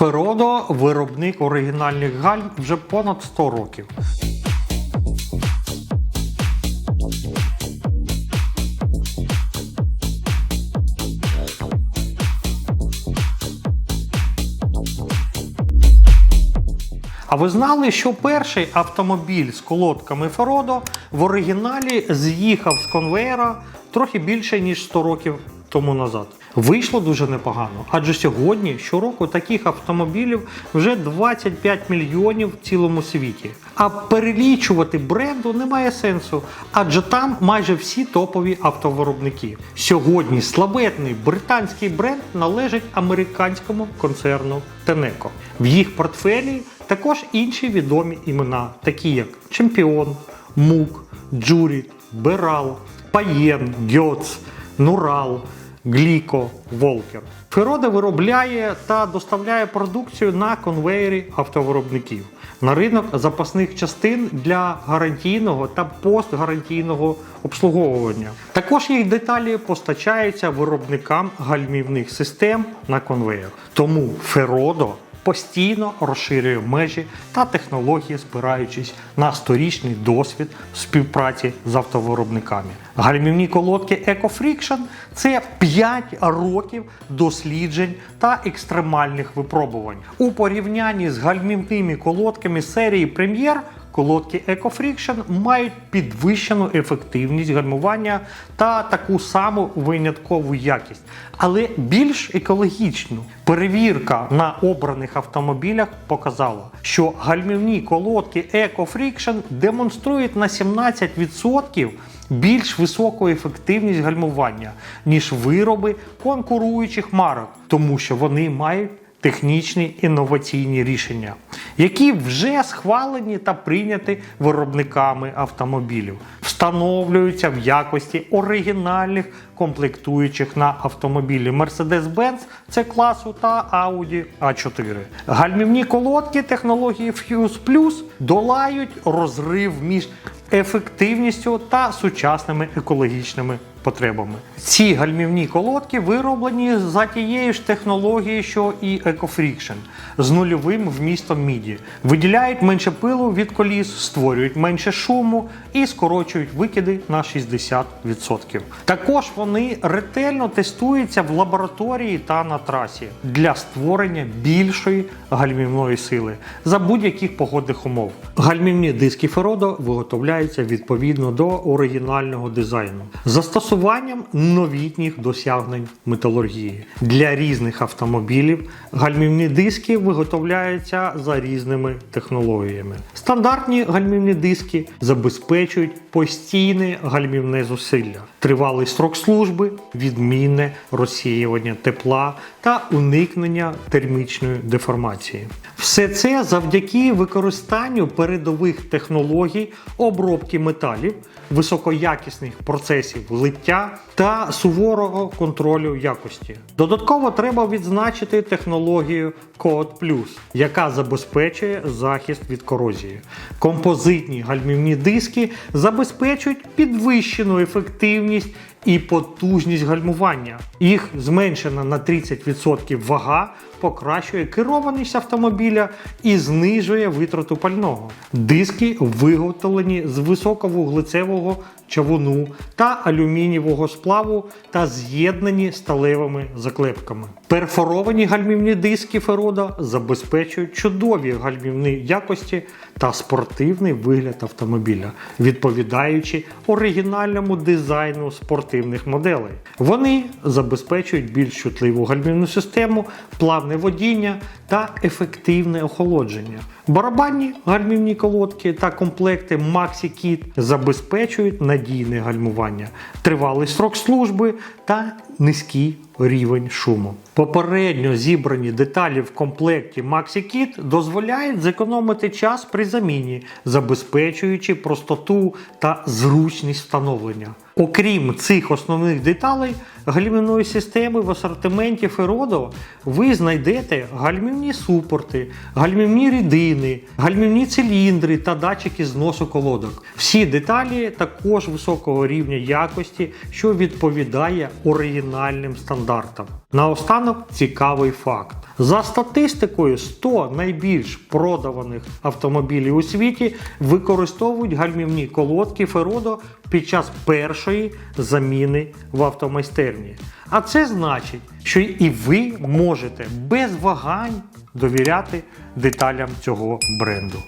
Феродо виробник оригінальних гальм вже понад 100 років. А ви знали, що перший автомобіль з колодками Феродо в оригіналі з'їхав з конвейера трохи більше ніж 100 років тому назад. Вийшло дуже непогано, адже сьогодні щороку таких автомобілів вже 25 мільйонів в цілому світі. А перелічувати бренду немає сенсу, адже там майже всі топові автовиробники. Сьогодні славетний британський бренд належить американському концерну Tenneco. В їх портфелі також інші відомі імена, такі як Чемпіон, Мук, Джуріт, Берал, Паєн, Гьоц, Нурал. Гліко, Волкер. Ферода виробляє та доставляє продукцію на конвеєрі автовиробників на ринок запасних частин для гарантійного та постгарантійного обслуговування. Також їх деталі постачаються виробникам гальмівних систем на конвеєр. Тому Феродо постійно розширює межі та технології, спираючись на сторічний досвід співпраці з автовиробниками. Гальмівні колодки EcoFriction – це 5 років досліджень та екстремальних випробувань. У порівнянні з гальмівними колодками серії Premier Колодки EcoFriction мають підвищену ефективність гальмування та таку саму виняткову якість, але більш екологічну. Перевірка на обраних автомобілях показала, що гальмівні колодки EcoFriction демонструють на 17% більш високу ефективність гальмування, ніж вироби конкуруючих марок, тому що вони мають технічні інноваційні рішення, які вже схвалені та прийняті виробниками автомобілів, встановлюються в якості оригінальних комплектуючих на автомобілі Mercedes-Benz C класу та Audi A4. Гальмівні колодки технології Fuse Plus долають розрив між ефективністю та сучасними екологічними потребами. Ці гальмівні колодки вироблені за тією ж технологією, що і EcoFriction, з нульовим вмістом міді. Виділяють менше пилу від коліс, створюють менше шуму і скорочують викиди на 60%. Також вони ретельно тестуються в лабораторії та на трасі для створення більшої гальмівної сили за будь-яких погодних умов. Гальмівні диски Феродо виготовляються відповідно до оригінального дизайну. Застосуванням новітніх досягнень металургії для різних автомобілів гальмівні диски виготовляються за різними технологіями. Стандартні гальмівні диски забезпечують постійне гальмівне зусилля, тривалий строк служби, відмінне розсіювання тепла та уникнення термічної деформації. Все це завдяки використанню передових технологій обробки металів, високоякісних процесів лиття та суворого контролю якості. Додатково треба відзначити технологію Cod Plus, яка забезпечує захист від корозії. Композитні гальмівні диски забезпечують підвищену ефективність і потужність гальмування. Їх зменшена на 30% вага покращує керованість автомобіля і знижує витрату пального. Диски виготовлені з високовуглецевого чавуну та алюмінієвого сплаву та з'єднані сталевими заклепками. Перфоровані гальмівні диски Ферода забезпечують чудові гальмівні якості та спортивний вигляд автомобіля, відповідаючи оригінальному дизайну спортивних моделей. Вони забезпечують більш чутливу гальмівну систему, плавне водіння та ефективне охолодження. Барабанні гальмівні колодки та комплекти Maxi Kit забезпечують надійне гальмування, тривалий срок служби та низький рівень шуму. Попередньо зібрані деталі в комплекті MaxiKit дозволяють зекономити час при заміні, забезпечуючи простоту та зручність встановлення. Окрім цих основних деталей гальмівної системи в асортименті Феродо ви знайдете гальмівні супорти, гальмівні рідини, гальмівні циліндри та датчики зносу колодок. Всі деталі також високого рівня якості, що відповідає оригінальним стандартам. Наостанок цікавий факт. За статистикою, 100 найбільш продаваних автомобілів у світі використовують гальмівні колодки Феродо під час першої заміни в автомайстерні. А це значить, що і ви можете без вагань довіряти деталям цього бренду.